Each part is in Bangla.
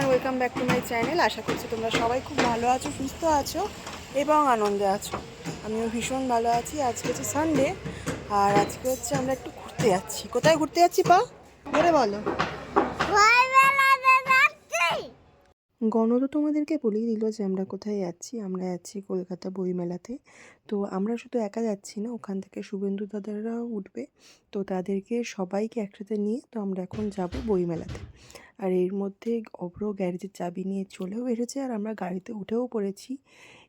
Everyone welcome back to my channel আশা করছি তোমরা সবাই খুব ভালো আছো, সুস্থ আছো এবং আনন্দে আছো। আমিও ভীষণ ভালো আছি। আজকে হচ্ছে সানডে আর আজকে হচ্ছে আমরা একটু ঘুরতে যাচ্ছি। কোথায় ঘুরতে যাচ্ছি পা? বলে বলো। গণ তো তোমাদেরকে বলেই দিল যে আমরা কোথায় যাচ্ছি। আমরা যাচ্ছি কলকাতা বইমেলাতে। তো আমরা শুধু একা যাচ্ছি না, ওখান থেকে শুভেন্দু দাদারাও উঠবে। তো তাদেরকে সবাইকে একসাথে নিয়ে তো আমরা এখন যাব বইমেলাতে। আর এর মধ্যে অভ্র গ্যারেজের চাবি নিয়ে চলেও এসেছে আর আমরা গাড়িতে উঠেও পড়েছি।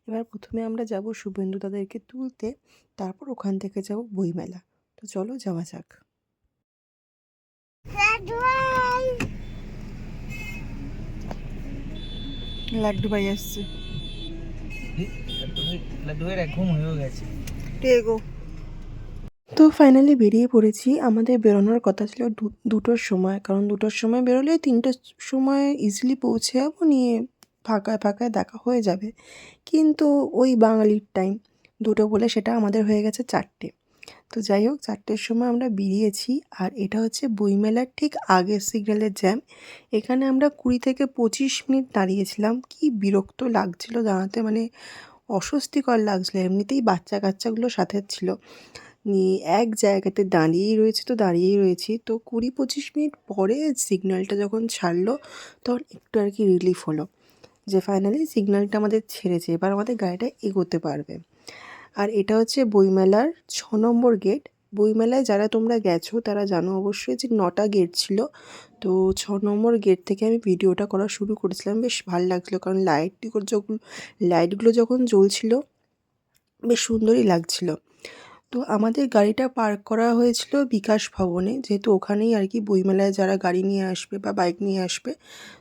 এবার প্রথমে আমরা যাব শুভেন্দু দাদাকে তুলতে, তারপর ওখান থেকে যাব বইমেলা। তো চলো যাওয়া যাক। লাড্ডু ভাই আসছে। লাড্ডু ভাইয়ের ঘুম হয়েও গেছে। টেগো। তো ফাইনালি বেরিয়ে পড়েছি। আমাদের বেরোনোর কথা ছিল দু- দুটোর সময়। কারণ দুটোর সময় বেরোলে তিনটের সময় ইজিলি পৌঁছে যাব নিয়ে ফাঁকায় ফাঁকায় দেখা হয়ে যাবে। কিন্তু ওই বাঙালির টাইম দুটো বলে সেটা আমাদের হয়ে গেছে চারটে। তো যাই হোক, চারটের সময় আমরা বেরিয়েছি আর এটা হচ্ছে বইমেলার ঠিক আগের সিগন্যালের জ্যাম। এখানে আমরা কুড়ি থেকে পঁচিশ মিনিট দাঁড়িয়েছিলাম। কি বিরক্ত লাগছিল দাঁড়াতে মানে অস্বস্তিকর লাগছিল। এমনিতেই বাচ্চা কাচ্চাগুলো সাথে ছিল। নিয়ে এক জায়গাতে দাঁড়িয়েই রয়েছে তো দাঁড়িয়েই রয়েছি। তো কুড়ি পঁচিশ মিনিট পরে সিগন্যালটা যখন ছাড়লো, তখন একটু আর কি রিলিফ হলো যে ফাইনালি সিগন্যালটা আমাদের ছেড়েছে। এবার আমাদের গাড়িটা এগোতে পারবে। আর এটা হচ্ছে বইমেলার ছ নম্বর গেট। বইমেলায় যারা তোমরা গেছো, তারা জানো অবশ্যই যে নটা গেট ছিল। তো ছ নম্বর গেট থেকে আমি ভিডিওটা করা শুরু করেছিলাম। বেশ ভালো লাগছিল কারণ লাইটগুলো যখন লাইটগুলো যখন জ্বলছিল, বেশ সুন্দরই লাগছিল। তো আমাদের গাড়িটা পার্ক করা হয়েছিল বিকাশ ভবনে। যেহেতু ওখানেই আর কি বইমেলায় যারা গাড়ি নিয়ে আসবে বা বাইক নিয়ে আসবে,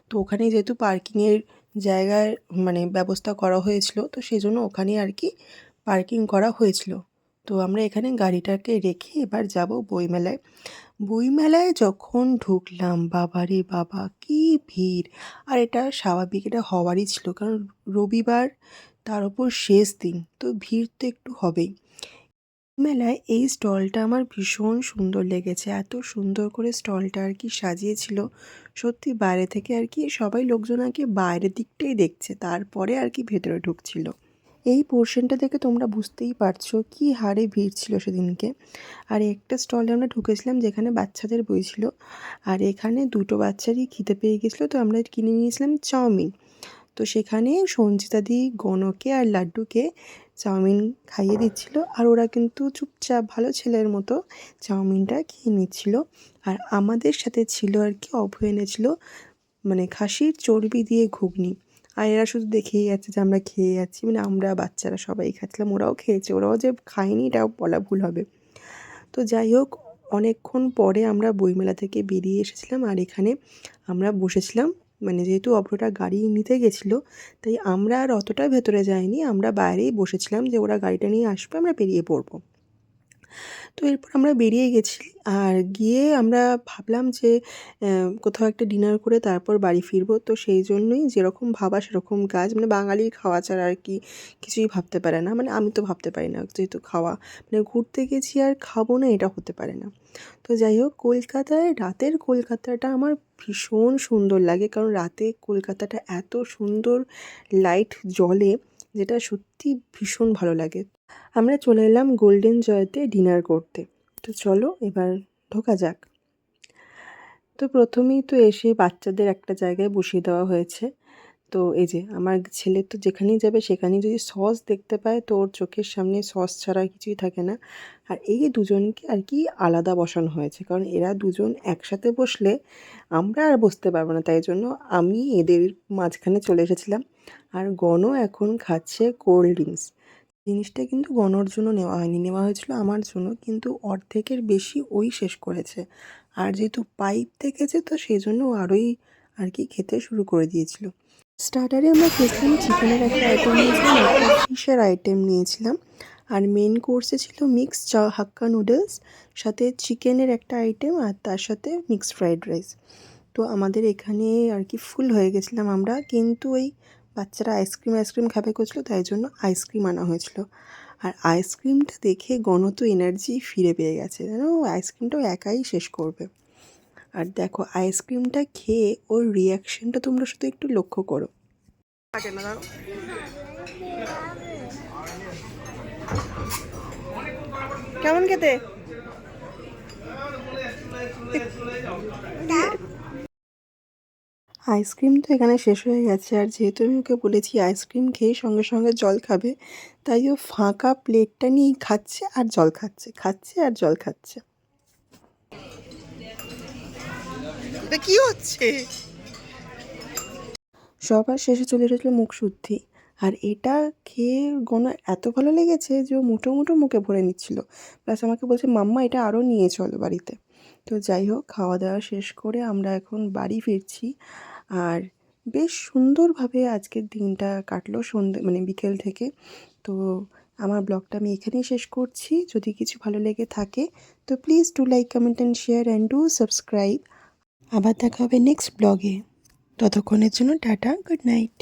তো ওখানেই যেহেতু পার্কিংয়ের জায়গায় মানে ব্যবস্থা করা হয়েছিল, তো সেই জন্য ওখানেই আর কি পার্কিং করা হয়েছিল। তো আমরা এখানে গাড়িটাকে রেখে এবার যাব বইমেলায়। বইমেলায় যখন ঢুকলাম, বাবারে বাবা, কি ভিড়! আর এটা স্বাভাবিক, এটা হওয়ারই ছিল, কারণ রবিবার, তার উপর শেষ দিন, তো ভিড় তো একটু হবেই। মেলায় এই স্টলটা আমার ভীষণ সুন্দর লেগেছে, এত সুন্দর করে স্টলটা আর কি সাজিয়েছিল। সত্যি বাইরে থেকে আর কি সবাই লোকজন আর কি বাইরের দিকটাই দেখছে, তারপরে আর কি ভেতরে ঢুকছিল। এই পোর্শনটা দেখে তোমরা বুঝতেই পারছ কি হারে ভিড় ছিল সেদিনকে। আর একটা স্টলে আমরা ঢুকেছিলাম যেখানে বাচ্চাদের বই ছিল। আর এখানে দুটো বাচ্চারই খিদে পেয়ে গেছিল, তো আমরা কিনে নিয়েছিলাম চাউমিন। তো সেখানে সঞ্চিতাদি গণকে আর লাড্ডুকে চাউমিন খাইয়ে দিচ্ছিল। আর ওরা কিন্তু চুপচাপ ভালো ছেলের মতো চাউমিনটা খেয়ে নিচ্ছিল। আর আমাদের সাথে ছিল আর কি অভয় এনেছিল মানে খাসির চর্বি দিয়ে ঘুগনি। আর এরা শুধু দেখেই যাচ্ছে যে আমরা খেয়ে যাচ্ছি। মানে আমরা বাচ্চারা সবাই খাচ্ছিলাম, ওরাও খেয়েছে, ওরাও যে খায়নি এটাও বলা ভুল হবে। তো যাই হোক, অনেকক্ষণ পরে আমরা বইমেলা থেকে বেরিয়ে এসেছিলাম আর এখানে আমরা বসেছিলাম। মানে যেহেতু অভ্রটা গাড়ি নিতে গেছিল, তাই আমরা আর অতটা ভেতরে যাইনি, আমরা বাইরেই বসেছিলাম যে ওরা গাড়িটা নিয়ে আসবে, আমরা বেরিয়ে পড়ব। তো এরপর আমরা বেরিয়ে গেছি আর গিয়ে আমরা ভাবলাম যে কোথাও একটা ডিনার করে তারপর বাড়ি ফিরবো। তো সেই জন্যই যেরকম ভাবা সেরকম কাজ। মানে বাঙালির খাওয়া ছাড়া আর কি কিছুই ভাবতে পারে না। মানে আমি তো ভাবতে পারি না যেহেতু খাওয়া। মানে ঘুরতে গেছি আর খাব না এটা হতে পারে না। তো যাই হোক, কলকাতায়, রাতের কলকাতাটা আমার ভীষণ সুন্দর লাগে। কারণ রাতে কলকাতাটা এত সুন্দর লাইট জ্বলে, যেটা সত্যি ভীষণ ভালো লাগে। আমরা চলে এলাম গোল্ডেন জয়তে ডিনার করতে। তো চলো এবার ঢোকা যাক। তো প্রথমেই তো এসে বাচ্চাদের একটা জায়গায় বসিয়ে দেওয়া হয়েছে। তো এই যে, আমার ছেলে তো যেখানেই যাবে সেখানেই যদি সস দেখতে পায়, তো ওর চোখের সামনে সস ছাড়া কিছুই থাকে না। আর এই দুজনকে আর কি আলাদা বসানো হয়েছে। কারণ এরা দুজন একসাথে বসলে আমরা আর বসতে পারব না। তাই জন্য আমি এদের মাঝখানে চলে এসেছিলাম। আর গণ এখন খাচ্ছে কোল্ড ড্রিঙ্কস জিনিসটা কিন্তু গণর জন্য নেওয়া হয়নি। নেওয়া হয়েছিল আমার জন্য, কিন্তু অর্ধেকের বেশি ওই শেষ করেছে। আর যেহেতু পাইপ থেকেছে, তো সেই জন্য আরোই আর কি খেতে শুরু করে দিয়েছিল। স্টার্টারে আমরা খেয়েছিলাম চিকেনের একটা আইটেম নিয়েছিলাম ফিশের আইটেম নিয়েছিলাম। আর মেন কোর্সে ছিল মিক্স চা, হাক্কা নুডলস সাথে চিকেনের একটা আইটেম আর তার সাথে মিক্সড ফ্রাইড রাইস তো আমাদের এখানে আর কি ফুল হয়ে গেছিলাম আমরা, কিন্তু ওই বাচ্চারা আইসক্রিম আইসক্রিম খাবে করছিল তাই জন্য আইসক্রিম আনা হয়েছিল। আর আইসক্রিমটা দেখে গণ তো এনার্জি ফিরে পেয়ে গেছে। যেন ও আইসক্রিমটাও একাই শেষ করবে। আর দেখো আইসক্রিমটা খেয়ে ওর রিয়াকশনটা তোমরা শুধু একটু লক্ষ্য করো। কেমন খেতে? আইসক্রিম তো এখানে শেষ হয়ে গেছে। আর যেহেতু আমি ওকে বলেছি আইসক্রিম খেয়ে সঙ্গে সঙ্গে জল খাবে, তাই ও ফাঁকা প্লেটটা নিয়েই খাচ্ছে আর জল খাচ্ছে খাচ্ছে আর জল খাচ্ছে। কি হচ্ছে? সবার শেষে চলে এসেছিল মুখ শুদ্ধি। আর এটা খেয়ে গণ এত ভালো লেগেছে যে ও মুঠো মুঠো মুখে ভরে নিচ্ছিল। প্লাস আমাকে বলছে, মাম্মা, এটা আরও নিয়ে চলো বাড়িতে। তো যাই হোক, খাওয়া দাওয়া শেষ করে আমরা এখন বাড়ি ফিরছি। আর বেশ সুন্দরভাবে আজকের দিনটা কাটলো সন্ধে মানে বিকেল থেকে। তো আমার ব্লগটা আমি এখানেই শেষ করছি। যদি কিছু ভালো লেগে থাকে, তো please do like comment and share and do subscribe আবার দেখা হবে নেক্সট ব্লগে ততক্ষণের জন্য টাটা গুড নাইট